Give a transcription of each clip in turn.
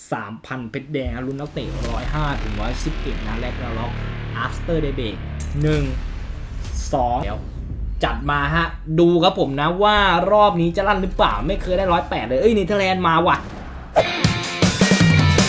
3,000 เพชรแดงรุ่นนักเตะ 105 ถึง 111 นะแรกแล้วล็อก after day break 1 2แล้วจัดมาฮะ ดูครับผมนะว่ารอบนี้จะลั่นหรือเปล่าไม่เคยได้ 108 เลย เอ้ยเนเธอร์แลนด์มาว่ะ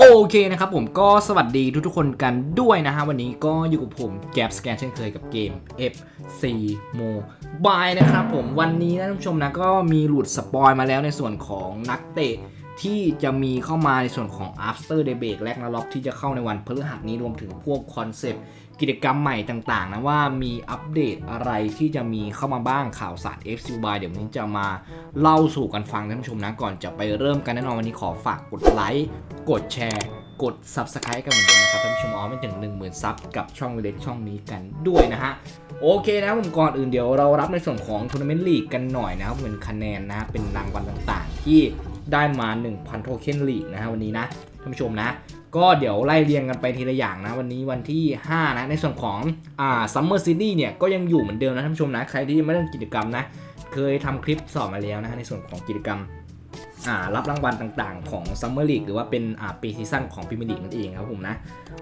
โอเคนะครับผมก็สวัสดีทุกๆคนกันด้วยนะฮะ วันนี้ก็อยู่กับผมแกบสแกนเช่นเคยกับเกม FC Mobile นะครับผมวันนี้นะท่านผู้ชมนะก็มีหลุดสปอยมาแล้วในส่วนของนักเตะ ที่จะมีเข้ามาในส่วนของ after day break และนาล็อกที่จะเข้าในวันพฤหัสนี้รวมถึงพวกคอนเซปต์กิจกรรมใหม่ต่างๆนะว่ามีอัปเดตอะไรที่จะมีเข้ามาบ้างข่าวสาร FC y เดี๋ยววันนี้จะมาเล่าสู่กันฟังท่านผู้ชมนะก่อนจะไปเริ่มกันแน่นอนวันนี้ขอฝากกดไลค์กดแชร์กด Subscribe กันเหมือนเดิมนะครับท่านผู้ชมอ๋อไม่ถึง 10,000 ซับกับช่องเล็กช่องนี้กันด้วยนะฮะ โอเคนะผมก่อนอื่นเดี๋ยวเรารับในส่วนของทัวร์นาเมนต์ลีกกันหน่อยนะครับเป็นคะแนนนะเป็นรางวัลต่างๆ ที่ ได้มา 1,000 โทเค็นลีกนะฮะวันนี้นะท่านผู้ชมนะก็เดี๋ยวไล่เรียงกันไปทีละอย่างนะ วันนี้วันที่ 5 นะ ในส่วนของอ่าซัมเมอร์ซีรีส์เนี่ย ก็ยังอยู่เหมือนเดิมนะท่านผู้ชมนะ ใครที่ไม่ได้กิจกรรมนะ เคยทำคลิปสอนมาแล้วนะฮะในส่วนของกิจกรรมอ่ารับรางวัลต่างๆ ของซัมเมอร์ลีกหรือว่าเป็นอ่าปีซีซั่นของพรีเมียร์ลีกนั่นเองครับผมนะ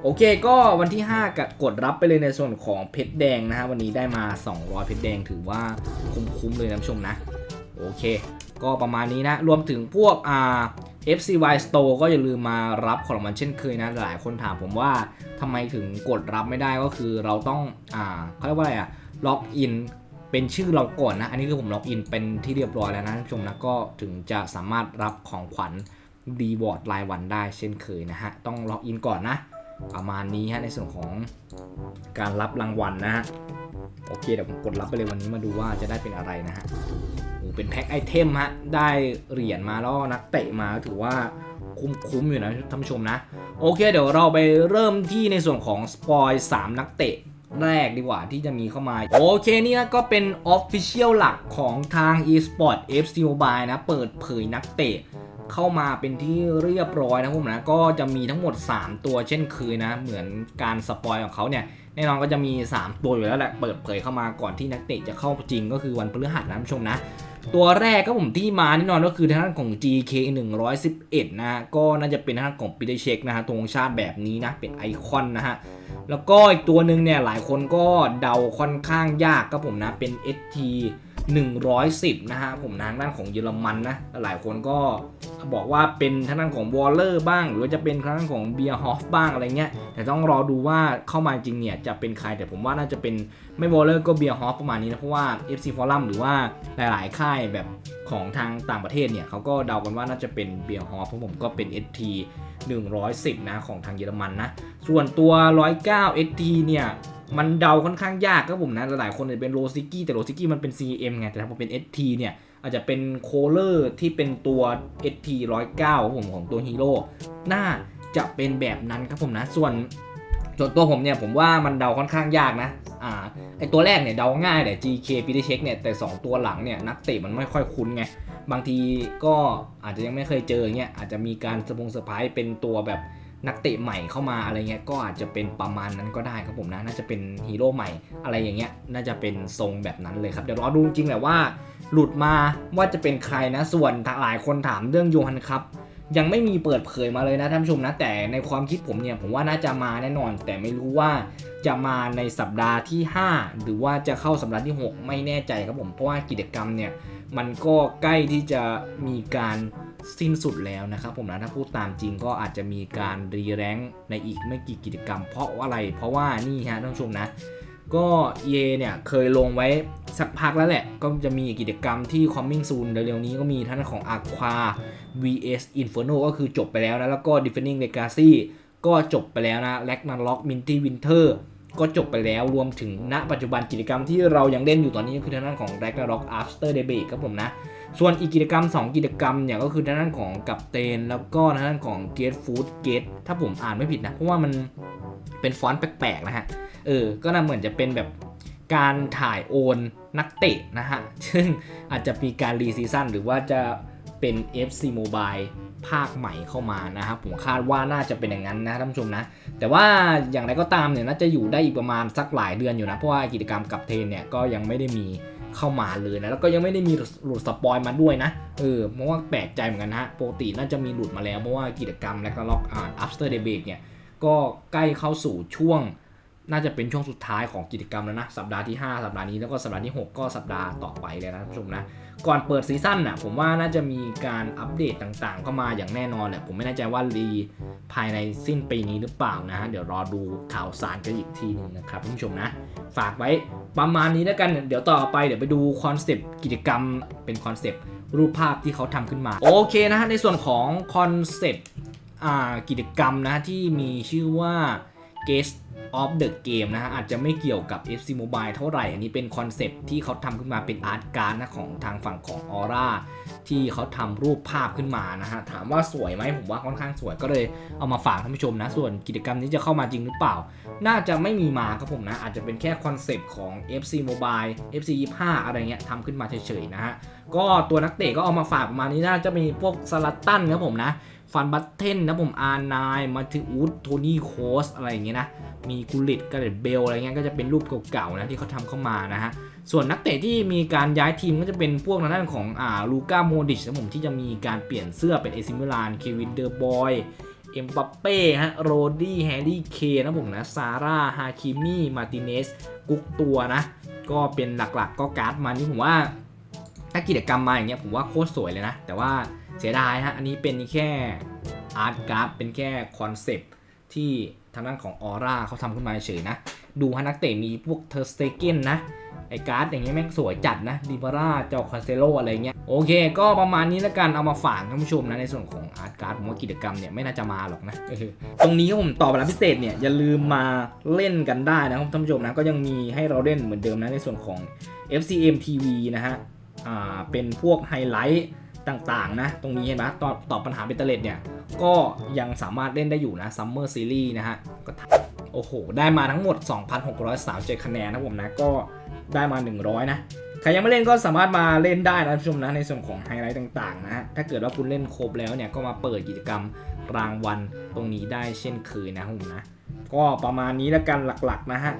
โอเคก็วันที่ 5กดกดรับไปเลยในส่วนของเพชรแดงนะฮะวันนี้ได้มา 200 เพชรแดงถือว่าคุ้มๆเลยนะผู้ชมนะ โอเค ก็ประมาณนี้นะ รวมถึงพวกอ่า FCY Store ก็อย่าลืมมารับของรางวัลเช่นเคยนะ หลายคนถามผมว่าทำไมถึงกดรับไม่ได้ก็คือเราต้องอ่าเขาเรียกว่าอะไรอะล็อกอินเป็นชื่อเราก่อนนะ อันนี้คือผมล็อกอินเป็นที่เรียบร้อยแล้วนะท่านผู้ชมนะก็ถึงจะสามารถรับของขวัญรีวอร์ดรายวันได้เช่นเคยนะฮะ ต้องล็อกอินก่อนนะ ประมาณนี้ฮะในส่วนของการรับรางวัลนะฮะโอเคเดี๋ยวผมกดรับไปเลยวันนี้มาดูว่าจะได้เป็นอะไรนะฮะโอ้เป็นแพ็คไอเทมฮะได้เหรียญมาแล้วนักเตะมาถือว่าคุ้มๆอยู่นะท่านผู้ชมนะ โอเค เดี๋ยวเราไปเริ่มที่ในส่วนของสปอย3นักเตะ แรกดีกว่าที่จะมีเข้ามา โอเคนี่ยก็เป็น Official หลักของทาง eSport FC Mobile นะ เปิดเผยนักเตะเข้ามาเป็นที่เรียบร้อยนะผมนะก็จะมีทั้งหมด 3 ตัวเช่นคืนะเหมือนการสปอยของเขาเนี่ยแน่นอนก็จะมี 3 ตัวอยู่แล้วแหละเปิดเผยเข้ามาก่อนที่นักเตะจะเข้าจริงก็คือวันพฤหัสนะท่านผู้ชมนะ ตัวแรกก็ผมที่มาแน่นอนก็คือทางด้านของ GK 111 นะฮะก็น่าจะเป็นทางด้านของปีเตอร์เช็คนะฮะธงชาติแบบนี้นะ เป็นไอคอนนะฮะ แล้วก็อีกตัวหนึ่งเนี่ย หลายคนก็เดาค่อนข้างยากครับผมนะ เป็น ST 110 นะฮะผมทางด้านของเยอรมันนะ หลายคนก็ บอกว่าเป็นทางด้านของวอลเลอร์บ้าง หรือว่าจะเป็นทางด้านของเบียร์ฮอฟบ้างอะไรเงี้ยแต่ต้องรอดูว่าเข้ามาจริงเนี่ยจะเป็นใครแต่ผมว่าน่าจะเป็นไม่วอลเลอร์ก็เบียร์ฮอฟประมาณนี้นะเพราะว่า FC Forum หรือว่าหลาย ๆ ค่ายแบบของทางต่างประเทศเนี่ยเขาก็เดากันว่าน่าจะเป็นเบียร์ฮอฟเพราะผมก็เป็น ST 110 นะของทางเยอรมันนะส่วนตัว 109 ST เนี่ยมันเดาค่อนข้างยากครับผมนะหลายๆคนจะเป็นโรซิกี้แต่โรซิกี้มันเป็น CM ไงแต่ถ้าผมเป็น ST เนี่ย อาจจะเป็นโคเลอร์ที่เป็นตัว ST 109 ผมของตัวฮีโร่น่าจะเป็นแบบนั้นครับผมนะ ส่วนส่วนตัวผมเนี่ยผมว่ามันเดาค่อนข้างยากนะอ่าไอตัวแรกเนี่ยเดาง่ายแต่ GK ปีเตอร์เช็คเนี่ยแต่ 2 ตัวหลังเนี่ยนักเตะมันไม่ค่อยคุ้นไง บางทีก็อาจจะยังไม่เคยเจอเงี้ยอาจจะมีการสปงเซอร์ไพรส์เป็นตัวแบบ นักเตะใหม่เข้ามาอะไรเงี้ยก็อาจจะเป็นประมาณนั้นก็ได้ครับผมนะ น่าจะเป็นฮีโร่ใหม่อะไรอย่างเงี้ยน่าจะเป็นทรงแบบนั้นเลยครับเดี๋ยวรอดูจริงแหละว่า หลุดมาว่าจะเป็นใครนะส่วนหลายคนถามเรื่องโยฮันครับยังไม่มีเปิดเผยมาเลยนะท่านผู้ชมนะแต่ในความคิดผมเนี่ยผมว่าน่าจะมาแน่นอน แต่ไม่รู้ว่าจะมาในสัปดาห์ที่ 5 หรือว่าจะเข้าสัปดาห์ที่ 6 ไม่แน่ใจครับผมเพราะว่ากิจกรรมเนี่ยมันก็ใกล้ที่จะมีการ สิ้นสุดแล้วนะครับผมนะถ้าพูดตามจริงก็อาจจะมีการรีแรงในอีกไม่กี่กิจกรรม เพราะอะไร เพราะว่านี่ฮะท่านผู้ชมนะก็เยเนี่ยเคยลงไว้สักพักแล้วแหละ ก็จะมีกิจกรรมที่ coming soon เร็วๆนี้ก็มีท่านของ Aqua vs Inferno ก็คือจบไปแล้วนะ แล้วก็ Defending Legacy ก็จบไปแล้วนะ Ragnarok Minty Winter ก็จบไปแล้วรวมถึงณปัจจุบันกิจกรรมที่เรายังเล่นอยู่ตอนนี้ก็คือทางด้านของ Ragnarok After Day Break ครับผมนะ ส่วนอีกกิจกรรม 2 กิจกรรมเนี่ยก็คือทางด้านของกับเตน แล้วก็ทางด้านของ Gate Food Gate ถ้าผมอ่านไม่ผิดนะ เพราะว่ามันเป็นฟอนต์แปลกๆนะฮะ เออ ก็น่าเหมือนจะเป็นแบบการถ่ายโอนนักเตะนะฮะ ซึ่งอาจจะมีการรีซีซั่นหรือว่าจะเป็น FC Mobile ภาคใหม่เข้ามานะครับผมคาดว่าน่าจะเป็นอย่างนั้นนะท่านผู้ชมนะ แต่ว่าอย่างไรก็ตามเนี่ยน่าจะอยู่ได้อีกประมาณสักหลายเดือนอยู่นะเพราะว่ากิจกรรมกับเทนเนี่ยก็ยังไม่ได้มีเข้ามาเลยนะแล้วก็ยังไม่ได้มีหลุดสปอยมาด้วยนะเออเพราะว่าแปลกใจเหมือนกันนะฮะปกติน่าจะมีหลุดมาแล้วเพราะว่ากิจกรรมและก็ล็อกอ่า after debate เนี่ยก็ใกล้เข้าสู่ช่วง น่าจะเป็นช่วงสุดท้ายของกิจกรรมแล้วนะ สัปดาห์ที่ 5 สัปดาห์นี้แล้วก็สัปดาห์ที่ 6 ก็สัปดาห์ต่อไปเลยนะท่านผู้ชมนะ ก่อนเปิดซีซั่นน่ะผมว่าน่าจะมีการอัปเดตต่างๆ เข้ามาอย่างแน่นอนแหละผมไม่แน่ใจว่ารีภายในสิ้นปีนี้หรือเปล่านะฮะเดี๋ยวรอดูข่าวสารกันอีกทีหนึงนะครับท่านผู้ชมนะ ฝากไว้ประมาณนี้แล้วกันเดี๋ยวต่อไปเดี๋ยวไปดูคอนเซปต์กิจกรรมเป็นคอนเซปต์รูปภาพที่เขาทำขึ้นมา โอเคนะฮะในส่วนของคอนเซปต์อ่ากิจกรรมนะที่มีชื่อว่า Guest of the Game นะฮะอาจจะไม่เกี่ยวกับ FC Mobile เท่าไหร่ อันนี้เป็นคอนเซปต์ที่เขาทำขึ้นมาเป็นอาร์ตการ์ดนะของทางฝั่งของ Aura ที่เขาทำรูปภาพขึ้นมานะฮะถามว่าสวยไหมผมว่าค่อนข้างสวยก็เลยเอามาฝากท่านผู้ชมนะ ส่วนกิจกรรมนี้จะเข้ามาจริงหรือเปล่า น่าจะไม่มีมาครับผมนะ อาจจะเป็นแค่คอนเซปต์ของ FC Mobile FC 25อะไรเงี้ยทำขึ้นมาเฉยๆนะฮะก็ตัวนักเตะก็เอามาฝากประมาณนี้น่าจะมีพวกสลัตตันครับผมนะ ฟันบัตเทนนะผมอาร์นายมาติอูดโทนี่โคสอะไรอย่างเงี้ยนะ มีกุลิตกาเดตเบลอะไรเงี้ยก็จะเป็นรูปเก่าๆนะที่เขาทำเข้ามานะฮะส่วนนักเตะที่มีการย้ายทีมก็จะเป็นพวกทางด้านของอ่าลูก้าโมดิชนะผมที่จะมีการเปลี่ยนเสื้อเป็นเอซิมิลานเควินเดอร์บอยเอ็มบัปเป้ฮะโรดี้แฮร์รี่เคนนะผมนะซาร่าฮาคิมี่มาติเนสกุกตัวนะ ก็เป็นหลักๆก็การ์ดมานี่ผมว่าถ้ากิจกรรมมาอย่างเงี้ยผมว่าโคตรสวยเลยนะ แต่ว่า เสียดายฮะ อันนี้เป็นแค่อาร์ตการ์ดเป็นแค่คอนเซปที่ทางด้านของออร่าเขาทำขึ้นมาเฉยนะ ดูฮะนักเตะมีพวกเทอร์สเตเกนนะไอการ์ดอย่างเงี้ยแม่งสวยจัดนะดิบาร่าเจ้าคาเซโลอะไรเงี้ยโอเค ก็ประมาณนี้แล้วกันเอามาฝากท่านผู้ชมนะในส่วนของอาร์ตการ์ดผมว่ากิจกรรมเนี่ยไม่น่าจะมาหรอกนะ ตรงนี้ครับผมตอเวลาพิเศษเนี่ยอย่าลืมมาเล่นกันได้นะครับท่านผู้ชมนะก็ยังมีให้เราเล่นเหมือนเดิมนะในส่วนของ FCM TV นะฮะอ่าเป็นพวกไฮไลท์ ต่างๆ นะ ตรงนี้เห็นไหมตอบตอบปัญหาเบตเตอร์เลดเนี่ย ก็ยังสามารถเล่นได้อยู่นะซัมเมอร์ซีรีส์นะฮะก็โอ้โห ได้มาทั้งหมด 2,637คะแนนนะผมนะ ก็ได้มา 100 นะใครยังไม่เล่นก็สามารถมาเล่นได้นะท่านผู้ชมนะในส่วนของไฮไลท์ต่างๆนะฮะถ้าเกิดว่าคุณเล่นครบแล้วเนี่ยก็มาเปิดกิจกรรมรางวัลตรงนี้ได้เช่นเคยนะผมนะ ก็ประมาณนี้แล้วกันหลักๆนะฮะ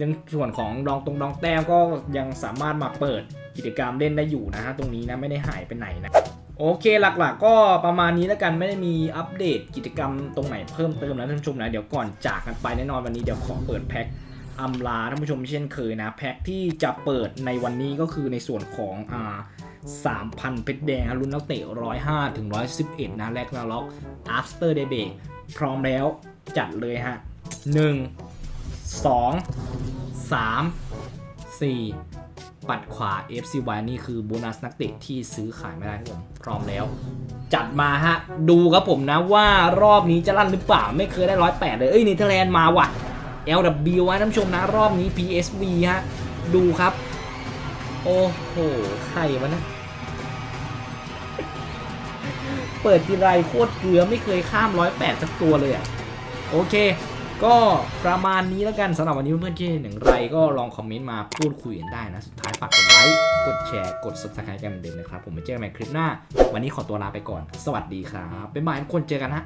ยังส่วนของดองตรงดองแต้มก็ยังสามารถมาเปิด กิจกรรมเล่นได้อยู่นะฮะตรงนี้นะไม่ได้หายไปไหนนะโอเคหลักๆ ก็ประมาณนี้แล้วกันไม่ได้มีอัปเดตกิจกรรมตรงไหนเพิ่มเติมนะท่านผู้ชมนะเดี๋ยวก่อนจากกันไปแน่นอนวันนี้เดี๋ยวขอเปิดแพ็คอำลาท่านผู้ชมเช่นเคยนะแพ็คที่จะเปิดในวันนี้ก็คือในส่วนของอ่า3,000 เพชรแดงรุ่นนักเตะ105ถึง111 นะแรกนาล็อก after debate พร้อมแล้วจัดเลยฮะ 1 2 3 4 ปัดขวา FCY นี่คือโบนัสนักเตะที่ซื้อขายไม่ได้ครับผมพร้อมแล้ว จัดมาฮะ ดูครับผมนะว่ารอบนี้จะลั่นหรือเปล่าไม่เคยได้ร้อยแปดเลย เอ้ยเนเธอร์แลนด์มาว่ะ LW ไว้ท่านผู้ชมนะรอบนี้ PSV ฮะ ดูครับ โอ้โหใครวะนะ เปิดทีไรโคตรเกลือไม่เคยข้ามร้อยแปดสักตัวเลยอะ โอเค ก็ประมาณนี้แล้วกันสำหรับวันนี้เพื่อนๆที่อย่างไรก็ลองคอมเมนต์มาพูดคุยกันได้นะ สุดท้ายฝากกดไลค์กดแชร์กด subscribe กันเหมือนเดิมนะครับ ผมไปเจอกันใหม่คลิปหน้า วันนี้ขอตัวลาไปก่อน สวัสดีครับบ๊ายบายทุกคนเจอกันฮะ